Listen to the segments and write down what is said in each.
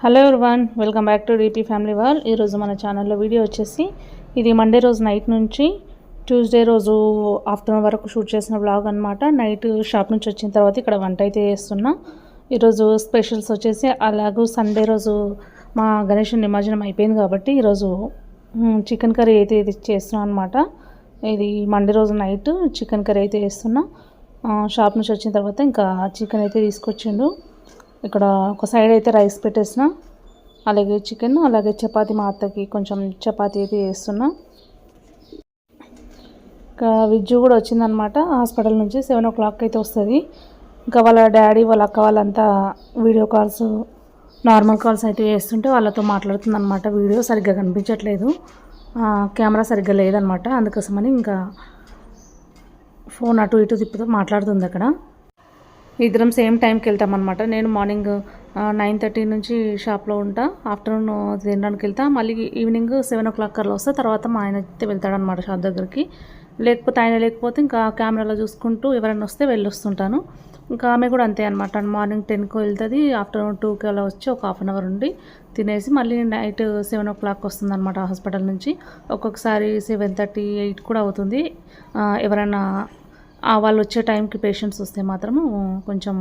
Hello one welcome back to DP family wall ఈరోజు మన ఛానల్లో వీడియో వచ్చేసి ఇది మండే రోజు నైట్ నుంచి ట్యూస్డే రోజు ఆఫ్టర్నూన్ వరకు షూట్ చేసిన బ్లాగ్ అనమాట నైట్ షాప్ నుంచి వచ్చిన తర్వాత ఇక్కడ వంట అయితే చేస్తున్నా. ఈరోజు స్పెషల్స్ వచ్చేసి అలాగూ సండే రోజు మా గణేష్ నిమజ్జనం అయిపోయింది కాబట్టి ఈరోజు చికెన్ కర్రీ అయితే ఇది చేస్తున్నాం అనమాట ఇది మండే రోజు నైట్ చికెన్ కర్రీ అయితే చేస్తున్నా. షాప్ నుంచి వచ్చిన తర్వాత ఇంకా చికెన్ అయితే తీసుకొచ్చిండు. ఇక్కడ ఒక సైడ్ అయితే రైస్ పెట్టేసిన. అలాగే చికెన్ అలాగే చపాతి మా అత్తకి కొంచెం చపాతి అయితే వేస్తున్నా ఇంకా విజ్జు కూడా వచ్చిందనమాట హాస్పిటల్ నుంచి సెవెన్ ఓ క్లాక్ అయితే వస్తుంది. ఇంకా వాళ్ళ డాడీ వాళ్ళ అక్క వాళ్ళంతా వీడియో కాల్స్ నార్మల్ కాల్స్ అయితే చేస్తుంటే వాళ్ళతో మాట్లాడుతుంది అనమాట వీడియో సరిగ్గా కనిపించట్లేదు. కెమెరా సరిగ్గా లేదనమాట అందుకోసమని ఇంకా ఫోన్ అటు ఇటు తిప్పుతూ మాట్లాడుతుంది అక్కడ. ఇద్దరం సేమ్ టైంకి వెళ్తాం అనమాట నేను మార్నింగ్ నైన్ థర్టీ నుంచి షాప్లో ఉంటా. ఆఫ్టర్నూన్ తినడానికి వెళ్తా. మళ్ళీ ఈవినింగ్ సెవెన్ ఓ క్లాక్ అలా వస్తా. తర్వాత మా ఆయన అయితే వెళ్తాడనమాట షాప్ దగ్గరికి. లేకపోతే ఆయన లేకపోతే ఇంకా కెమెరాలో చూసుకుంటూ ఎవరైనా వస్తే వెళ్ళొస్తుంటాను. ఇంకా ఆమె కూడా అంతే అనమాట మార్నింగ్ టెన్కి వెళ్తుంది. ఆఫ్టర్నూన్ టూకి అలా వచ్చి ఒక హాఫ్ అన్ అవర్ ఉండి తినేసి మళ్ళీ నైట్ సెవెన్ ఓ క్లాక్ వస్తుంది అనమాట హాస్పిటల్ నుంచి. ఒక్కొక్కసారి సెవెన్ థర్టీ ఎయిట్ కూడా అవుతుంది. ఎవరైనా వాళ్ళు వచ్చే టైంకి పేషెంట్స్ వస్తే మాత్రము కొంచెం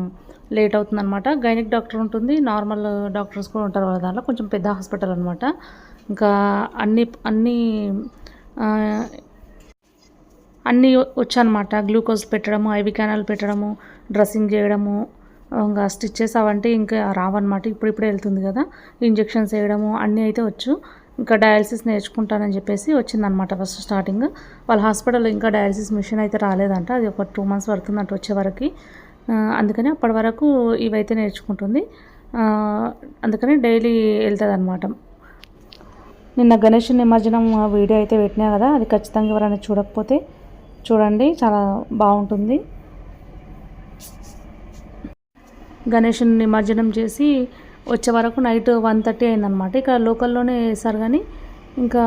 లేట్ అవుతుంది అనమాట గైనిక్ డాక్టర్ ఉంటుంది. నార్మల్ డాక్టర్స్ కూడా ఉంటారు వాళ్ళ దాంట్లో. కొంచెం పెద్ద హాస్పిటల్ అనమాట ఇంకా అన్ని అన్ని అన్నీ వచ్చనమాట గ్లూకోజ్ పెట్టడము ఐవి క్యానల్ పెట్టడము డ్రెస్సింగ్ చేయడము ఇంకా స్టిచ్చెస్ అవంటే ఇంకా రావన్నమాట. ఇప్పుడు ఇప్పుడే వెళ్తుంది కదా. ఇంజెక్షన్స్ వేయడము అన్నీ అయితే వచ్చు. ఇంకా డయాలసిస్ నేర్చుకుంటానని చెప్పేసి వచ్చిందనమాట ఫస్ట్ స్టార్టింగ్. వాళ్ళ హాస్పిటల్లో ఇంకా డయాలసిస్ మిషన్ అయితే రాలేదంట. అది ఒక టూ మంత్స్ పడుతుందంట వచ్చే వరకు. అందుకని అప్పటి వరకు ఇవైతే నేర్చుకుంటుంది. అందుకని డైలీ వెళ్తుంది అనమాట నిన్న గణేష్ నిమజ్జనం వీడియో అయితే పెట్టినా కదా అది ఖచ్చితంగా ఎవరైనా చూడకపోతే చూడండి చాలా బాగుంటుంది. గణేషుని నిమజ్జనం చేసి వచ్చే వరకు నైట్ వన్ థర్టీ అయిందనమాట ఇక లోకల్లోనే వేశారు కానీ ఇంకా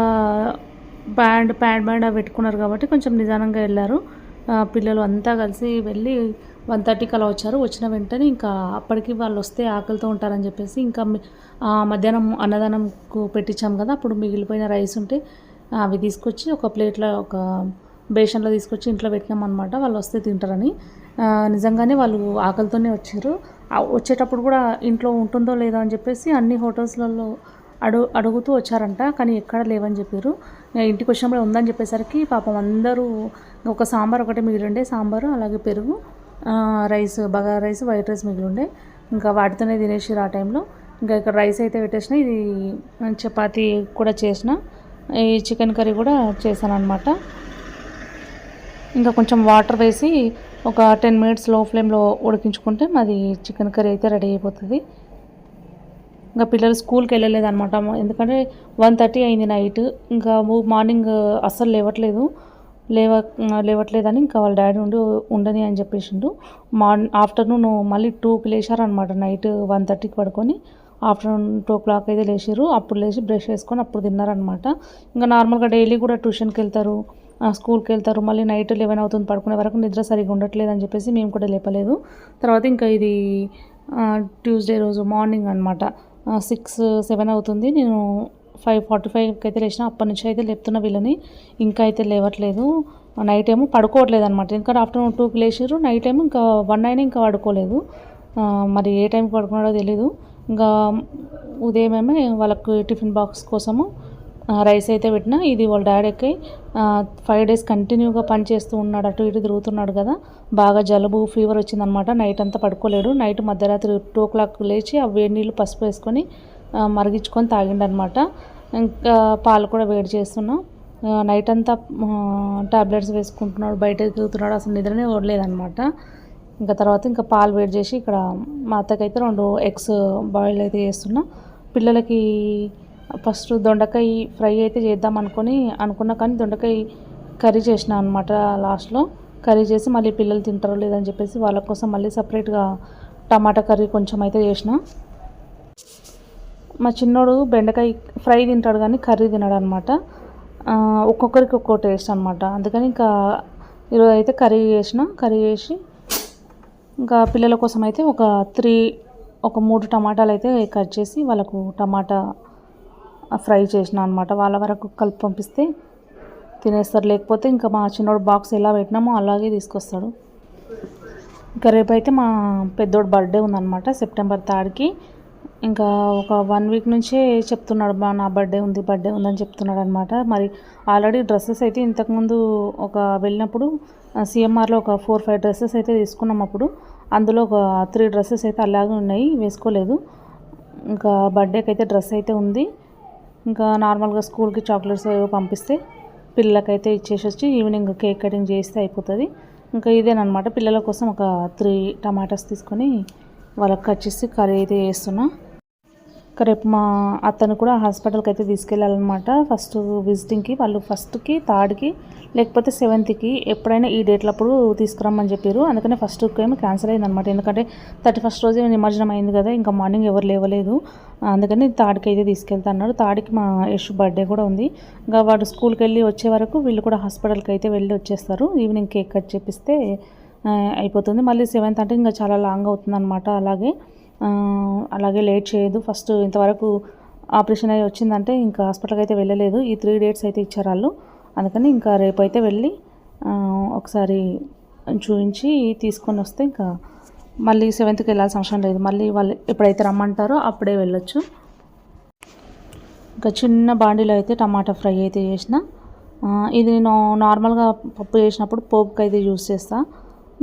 బ్యాండ్ ప్యాడ్ బ్యాండ్ అవి పెట్టుకున్నారు కాబట్టి కొంచెం నిదానంగా వెళ్ళారు. పిల్లలు అంతా కలిసి వెళ్ళి వన్ థర్టీకి అలా వచ్చారు. వచ్చిన వెంటనే ఇంకా అప్పటికి వాళ్ళు వస్తే ఆకలితో ఉంటారని చెప్పేసి ఇంకా మధ్యాహ్నం అన్నదానంకు పెట్టించాం కదా అప్పుడు మిగిలిపోయిన రైస్ ఉంటే అవి తీసుకొచ్చి ఒక ప్లేట్లో ఒక బేషన్లో తీసుకొచ్చి ఇంట్లో పెట్టినాం అనమాట వాళ్ళు వస్తే తింటారని. నిజంగానే వాళ్ళు ఆకలితోనే వచ్చారు. వచ్చేటప్పుడు కూడా ఇంట్లో ఉంటుందో లేదో అని చెప్పేసి అన్ని హోటల్స్లలో అడుగు అడుగుతూ వచ్చారంట. కానీ ఎక్కడ లేవని చెప్పారు. ఇంటికి వచ్చినప్పుడు ఉందని చెప్పేసరికి పాపం అందరూ ఒక సాంబార్ ఒకటి మిగిలిండే. సాంబారు అలాగే పెరుగు rice bagara rice white rice మిగిలిండే. ఇంకా వాటితోనే తినేసిరు ఆ టైంలో. ఇంకా ఇక్కడ రైస్ అయితే పెట్టేసిన. ఇది చపాతీ కూడా చేసిన. ఈ చికెన్ కర్రీ కూడా చేశాను అనమాట ఇంకా కొంచెం వాటర్ వేసి ఒక టెన్ మినిట్స్లో ఫ్లేమ్లో ఉడికించుకుంటే మాది చికెన్ కర్రీ అయితే రెడీ అయిపోతుంది. ఇంకా పిల్లలు స్కూల్కి వెళ్ళలేదు అనమాట ఎందుకంటే వన్ థర్టీ అయింది నైట్ ఇంకా మార్నింగ్ అస్సలు లేవట్లేదు. లేవ లేవట్లేదని ఇంకా వాళ్ళ డాడీ ఉండి ఉండని అని చెప్పేసిండు. మార్నింగ్ ఆఫ్టర్నూన్ మళ్ళీ టూకి లేచారనమాట నైట్ వన్ థర్టీకి పడుకొని. ఆఫ్టర్నూన్ టూ క్లాక్ అయితే లేచారు అప్పుడు లేచి బ్రష్ చేసుకొని అప్పుడు తిన్నారనమాట ఇంకా నార్మల్గా డైలీ కూడా ట్యూషన్కి వెళ్తారు. స్కూల్కి వెళ్తారు. మళ్ళీ నైట్ లెవెన్ అవుతుంది. పడుకునే వరకు నిద్ర సరిగా ఉండట్లేదు అని చెప్పేసి మేము కూడా లేపలేదు. తర్వాత ఇంకా ఇది ట్యూస్డే రోజు మార్నింగ్ అనమాట సిక్స్ సెవెన్ అవుతుంది. నేను ఫైవ్ ఫార్టీ ఫైవ్కి అయితే లేచిన అప్పటి నుంచి అయితే లేపుతున్న వీళ్ళని. ఇంకా అయితే లేవట్లేదు. నైట్ ఏమో పడుకోవట్లేదు అనమాట ఎందుకంటే ఆఫ్టర్నూన్ టూకి లేచారు నైట్ ఏమో ఇంకా వన్ అయినా ఇంకా పడుకోలేదు. మరి ఏ టైంకి పడుకున్నాడో తెలీదు. ఇంకా ఉదయం ఏమో వాళ్ళకు టిఫిన్ బాక్స్ కోసము రైస్ అయితే పెట్టినా. ఇది వాళ్ళ డాడీకి ఫైవ్ డేస్ కంటిన్యూగా పని చేస్తూ ఉన్నాడు. అటు ఇటు తిరుగుతున్నాడు కదా. బాగా జలుబు ఫీవర్ వచ్చిందనమాట. నైట్ అంతా పడుకోలేడు. నైట్ మధ్యరాత్రి టూ ఓ క్లాక్ లేచి ఆ వేడి నీళ్ళు పసుపు వేసుకొని మరిగించుకొని తాగిండనమాట. ఇంకా పాలు కూడా వేడి చేస్తున్నాం. నైట్ అంతా టాబ్లెట్స్ వేసుకుంటున్నాడు బయట తిరుగుతున్నాడు. అసలు నిద్రనే ఓడలేదనమాట ఇంకా తర్వాత ఇంకా పాలు వేడి చేసి ఇక్కడ మా అత్తకైతే రెండు ఎగ్స్ బాయిల్ అయితే చేస్తున్నా. పిల్లలకి ఫస్ట్ దొండకాయ ఫ్రై అయితే చేద్దాం అనుకుని అనుకున్నా కానీ దొండకాయ కర్రీ చేసిన అనమాట లాస్ట్లో. కర్రీ చేసి మళ్ళీ పిల్లలు తింటారో లేదని చెప్పేసి వాళ్ళ కోసం మళ్ళీ సపరేట్గా టమాటా కర్రీ కొంచెం అయితే చేసిన. మా చిన్నోడు బెండకాయ ఫ్రై తింటాడు కానీ కర్రీ తినడు అనమాట ఒక్కొక్కరికి ఒక్కో టేస్ట్ అనమాట అందుకని ఇంకా ఈరోజు అయితే కర్రీ చేసిన. కర్రీ చేసి ఇంకా పిల్లల కోసం అయితే ఒక త్రీ ఒక మూడు టమాటాలు అయితే కట్ చేసి వాళ్ళకు టమాటా ఫ్రై చేసిన అనమాట వాళ్ళ వరకు కలిపి పంపిస్తే తినేస్తారు. లేకపోతే ఇంకా మా చిన్నోడు బాక్స్ ఎలా పెట్టినామో అలాగే తీసుకొస్తాడు. ఇంకా రేపైతే మా పెద్దోడు బర్త్డే ఉందన్నమాట సెప్టెంబర్ థర్డ్కి. ఇంకా ఒక వన్ వీక్ నుంచే చెప్తున్నాడు బా నా బర్త్డే ఉంది బర్త్డే ఉందని చెప్తున్నాడు అనమాట మరి ఆల్రెడీ డ్రెస్సెస్ అయితే ఇంతకుముందు ఒక వెళ్ళినప్పుడు సిఎంఆర్లో ఒక ఫోర్ ఫైవ్ డ్రెస్సెస్ అయితే తీసుకున్నాం అప్పుడు. అందులో ఒక త్రీ డ్రెస్సెస్ అయితే అలాగే ఉన్నాయి వేసుకోలేదు. ఇంకా బర్త్డేకి అయితే డ్రెస్ అయితే ఉంది. ఇంకా నార్మల్గా స్కూల్కి చాక్లెట్స్ పంపిస్తే పిల్లలకైతే ఇచ్చేసి వచ్చి ఈవినింగ్ కేక్ కటింగ్ చేస్తే అయిపోతుంది. ఇంకా ఇదేనమాట పిల్లల కోసం ఒక త్రీ టమాటాస్ తీసుకొని వాళ్ళకి కట్ చేసి కర్రీ అయితే చేస్తున్నా. రేపు మా అతను కూడా హాస్పిటల్కి అయితే తీసుకెళ్ళాలన్నమాట. ఫస్ట్ విజిటింగ్కి వాళ్ళు ఫస్ట్కి థర్డ్కి లేకపోతే సెవెంత్కి ఎప్పుడైనా ఈ డేట్లప్పుడు తీసుకురమ్మని చెప్పారు. అందుకనే ఫస్ట్ ఏమో క్యాన్సిల్ అయింది అనమాట ఎందుకంటే థర్టీ ఫస్ట్ రోజు నిమజ్జనం అయింది కదా ఇంకా మార్నింగ్ ఎవరు లేవలేదు. అందుకని థర్డ్కి అయితే తీసుకెళ్తా అన్నాడు థర్డ్కి మా యశ్ బర్త్డే కూడా ఉంది. ఇంకా వాడు స్కూల్కి వెళ్ళి వచ్చే వరకు వీళ్ళు కూడా హాస్పిటల్కి అయితే వెళ్ళి వచ్చేస్తారు. ఈవినింగ్ కేక్ కట్ చేపిస్తే అయిపోతుంది. మళ్ళీ సెవెంత్ అంటే ఇంకా చాలా లాంగ్ అవుతుంది అనమాట అలాగే. అలాగే లేట్ చేయదు ఫస్ట్ ఇంతవరకు ఆపరేషన్ అయ్యి వచ్చిందంటే ఇంకా హాస్పిటల్కి అయితే వెళ్ళలేదు. ఈ త్రీ డేట్స్ అయితే ఇచ్చారు వాళ్ళు. అందుకని ఇంకా రేపు అయితే వెళ్ళి ఒకసారి చూపించి తీసుకొని వస్తే ఇంకా మళ్ళీ సెవెంత్కి వెళ్ళాల్సిన అవసరం లేదు. మళ్ళీ వాళ్ళు ఎప్పుడైతే రమ్మంటారో అప్పుడే వెళ్ళొచ్చు. ఇంకా చిన్న బాండీలో అయితే టమాటా ఫ్రై అయితే చేసిన. ఇది నేను నార్మల్గా పప్పు చేసినప్పుడు పోపుకి అయితే యూస్ చేస్తాను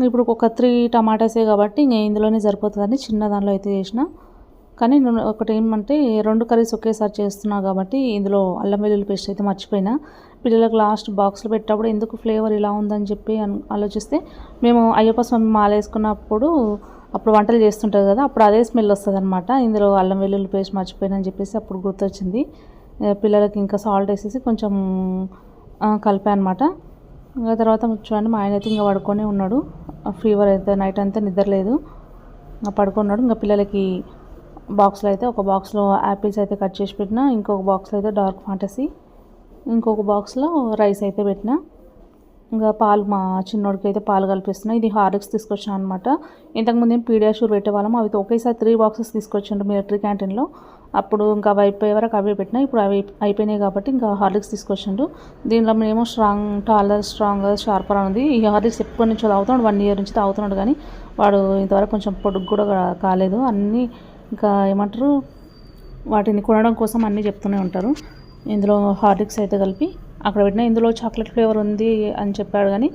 ఇప్పుడు ఒక త్రీ టమాటాసే కాబట్టి ఇంక ఇందులోనే సరిపోతుందని చిన్న దానిలో అయితే చేసిన. కానీ నేను ఒకటి ఏమంటే రెండు కర్రీస్ ఒకేసారి చేస్తున్నా కాబట్టి ఇందులో అల్లం వెల్లుల్లి పేస్ట్ అయితే మర్చిపోయినా. పిల్లలకు లాస్ట్ బాక్స్లో పెట్టేటప్పుడు ఎందుకు ఫ్లేవర్ ఇలా ఉందని చెప్పి ఆలోచిస్తే మేము అయ్యప్ప స్వామి మాల వేసుకున్నప్పుడు అప్పుడు వంటలు చేస్తుంటుంది కదా అప్పుడు అదే స్మెల్ వస్తుంది అనమాట ఇందులో అల్లం వెల్లుల్లి పేస్ట్ మర్చిపోయినా అని చెప్పేసి అప్పుడు గుర్తొచ్చింది. పిల్లలకి ఇంకా సాల్ట్ వేసేసి కొంచెం కలిపాను అనమాట ఇంకా తర్వాత చూడండి మా ఆయన అయితే ఇంకా పడుకొని ఉన్నాడు. ఫీవర్ అయితే నైట్ అంతా నిద్రలేదు. ఇంకా పడుకున్నాడు. ఇంకా పిల్లలకి బాక్స్లో అయితే ఒక బాక్స్లో యాపిల్స్ అయితే కట్ చేసి పెట్టిన ఇంకొక బాక్స్లో అయితే డార్క్ ఫాంటసీ ఇంకొక బాక్స్లో రైస్ అయితే పెట్టిన. ఇంకా పాలు మా చిన్నోడికి అయితే పాలు కల్పిస్తున్నా. ఇది హార్లిక్స్ తీసుకొచ్చాను అనమాట ఇంతకుముందు ఏం పీడియాషూర్ పెట్టేవాళ్ళం. అవి ఒకేసారి త్రీ బాక్సెస్ తీసుకొచ్చిండు మిలిటరీ క్యాంటీన్లో అప్పుడు ఇంకా అవి అయిపోయే వరకు అవే పెట్టినా. ఇప్పుడు అవి అయిపోయినాయి కాబట్టి ఇంకా హార్లిక్స్ తీసుకొచ్చిండు దీనిలో మేము స్ట్రాంగ్ టాలర్ స్ట్రాంగ్ షార్పర్ అనేది ఈ హార్లిక్స్ ఎప్పటి నుంచో తాగుతున్నాడు. వన్ ఇయర్ నుంచి తాగుతున్నాడు కానీ వాడు ఇంతవరకు కొంచెం పొడుగు కూడా కాలేదు. అన్నీ ఇంకా ఏమంటారు? వాటిని కొనడం కోసం అన్నీ చెప్తూనే ఉంటారు. ఇందులో హార్లిక్స్ అయితే కలిపి అక్కడ పెట్టిన ఇందులో చాక్లెట్ ఫ్లేవర్ ఉంది అని చెప్పాడు కానీ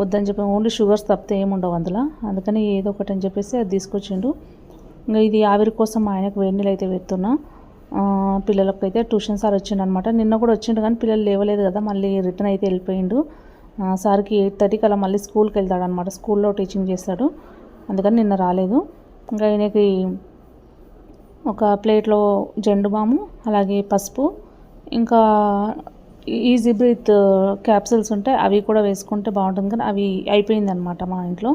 వద్దని చెప్పి ఓన్లీ షుగర్స్ తప్పితే ఏముండవు అందులో. అందుకని ఏదో ఒకటి అని చెప్పేసి అది తీసుకొచ్చిండు. ఇంకా ఇది ఆవిరి కోసం మా ఆయనకు వేడి నీళ్ళు అయితే పెడుతున్నా. పిల్లలకు అయితే ట్యూషన్ సార్ వచ్చిండు అనమాట నిన్న కూడా వచ్చిండు కానీ పిల్లలు లేవలేదు కదా మళ్ళీ రిటర్న్ అయితే వెళ్ళిపోయిండు. సార్కి ఎయిట్ థర్టీకి అలా మళ్ళీ స్కూల్కి వెళ్తాడు అనమాట స్కూల్లో టీచింగ్ చేస్తాడు. అందుకని నిన్న రాలేదు. ఇంకా ఆయనకి ఒక ప్లేట్లో జెండు బాము అలాగే పసుపు ఇంకా ఈజీ బ్రీత్ క్యాప్సిల్స్ ఉంటాయి అవి కూడా వేసుకుంటే బాగుంటుంది కానీ అవి అయిపోయింది అనమాట మా ఇంట్లో.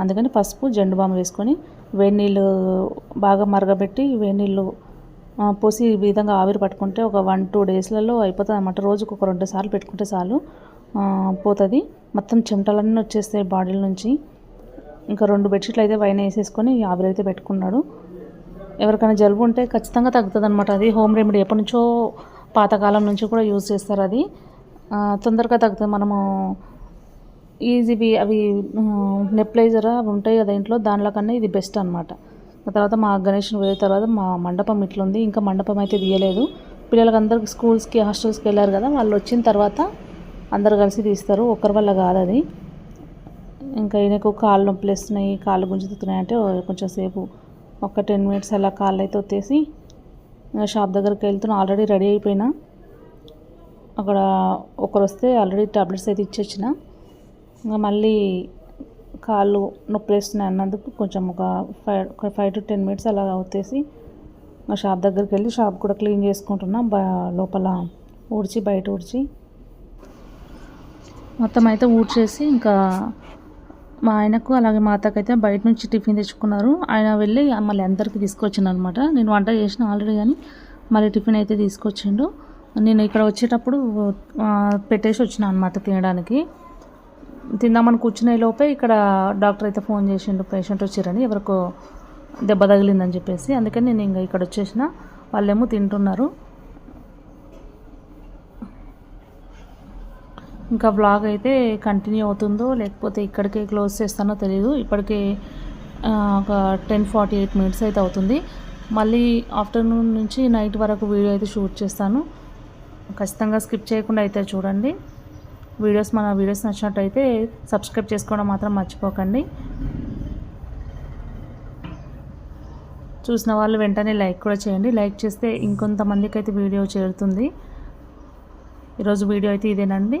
అందుకని పసుపు జెండు బామ్ వేసుకొని వేడి నీళ్ళు బాగా మరగబెట్టి వేడి నీళ్ళు పోసి ఈ విధంగా ఆవిరి పట్టుకుంటే ఒక వన్ టూ డేస్లలో అయిపోతుంది అనమాట రోజుకు ఒక రెండు సార్లు పెట్టుకుంటే చాలు పోతుంది. మొత్తం చెమటలన్నీ వచ్చేస్తాయి బాడీల నుంచి. ఇంకా రెండు బెడ్షీట్లు అయితే పైన వేసేసుకొని ఆవిరి అయితే పెట్టుకున్నాడు. ఎవరికైనా జలుబు ఉంటే ఖచ్చితంగా తగ్గుతుంది అనమాట అది హోమ్ రెమెడీ ఎప్పటి నుంచో పాతకాలం నుంచి కూడా యూజ్ చేస్తారు అది. తొందరగా తగ్గుతుంది. మనము ఈజీవి అవి నెప్లైజర్ అవి ఉంటాయి కదా ఇంట్లో దానిలో కన్నా ఇది బెస్ట్ అనమాట తర్వాత మా గణేష్ని పోయిన తర్వాత మా మండపం ఇట్లుంది. ఇంకా మండపం అయితే తీయలేదు. పిల్లలకి అందరికి స్కూల్స్కి హాస్టల్స్కి వెళ్ళారు కదా వాళ్ళు వచ్చిన తర్వాత అందరు కలిసి తీస్తారు. ఒకరి వల్ల కాదు అది. ఇంకా ఈయనకు కాళ్ళు నొప్పులు వేస్తున్నాయి కాళ్ళు గుంజుతున్నాయి అంటే కొంచెం సేపు ఒక టెన్ మినిట్స్ అలా కాళ్ళు అయితే వచ్చేసి షాప్ దగ్గరికి వెళ్తున్నా ఆల్రెడీ రెడీ అయిపోయినా. అక్కడ ఒకరు వస్తే ఆల్రెడీ టాబ్లెట్స్ అయితే ఇచ్చేసిన. ఇంకా మళ్ళీ కాళ్ళు నొప్పి వేస్తున్నాయి అన్నందుకు కొంచెం ఒక ఫైవ్ ఒక ఫైవ్ టు టెన్ మినిట్స్ అలా అవుతేసి మా షాప్ దగ్గరికి వెళ్ళి షాప్ కూడా క్లీన్ చేసుకుంటున్నా. లోపల ఊడ్చి బయట ఊడ్చి. మొత్తం అయితే ఊడ్చేసి ఇంకా మా ఆయనకు అలాగే మా అత్తకైతే బయట నుంచి టిఫిన్ తెచ్చుకున్నారు. ఆయన వెళ్ళి మళ్ళీ అందరికీ తీసుకొచ్చిండు అనమాట నేను వంట చేసిన ఆల్రెడీ కానీ మళ్ళీ టిఫిన్ అయితే తీసుకొచ్చిండు. నేను ఇక్కడ వచ్చేటప్పుడు పెట్టేసి వచ్చిన అనమాట తినడానికి. తిందామని కూర్చునే లోపే ఇక్కడ డాక్టర్ అయితే ఫోన్ చేసిండు పేషెంట్ వచ్చారని ఎవరికో దెబ్బ తగిలిందని చెప్పేసి. అందుకని నేను ఇంకా ఇక్కడ వచ్చేసిన. వాళ్ళేమో తింటున్నారు. ఇంకా బ్లాగ్ అయితే కంటిన్యూ అవుతుందో లేకపోతే ఇక్కడికే క్లోజ్ చేస్తానో తెలియదు ఇప్పటికే ఒక టెన్ ఫార్టీ ఎయిట్ మినిట్స్ అయితే అవుతుంది. మళ్ళీ ఆఫ్టర్నూన్ నుంచి నైట్ వరకు వీడియో అయితే షూట్ చేస్తాను. ఖచ్చితంగా స్కిప్ చేయకుండా అయితే చూడండి. వీడియోస్ మన వీడియోస్ నచ్చినట్టయితే సబ్స్క్రైబ్ చేసుకోవడం మాత్రం మర్చిపోకండి. చూసిన వాళ్ళు వెంటనే లైక్ కూడా చేయండి. లైక్ చేస్తే ఇంకొంతమందికి అయితే వీడియో చేరుతుంది. ఈరోజు వీడియో అయితే ఇదేనండి.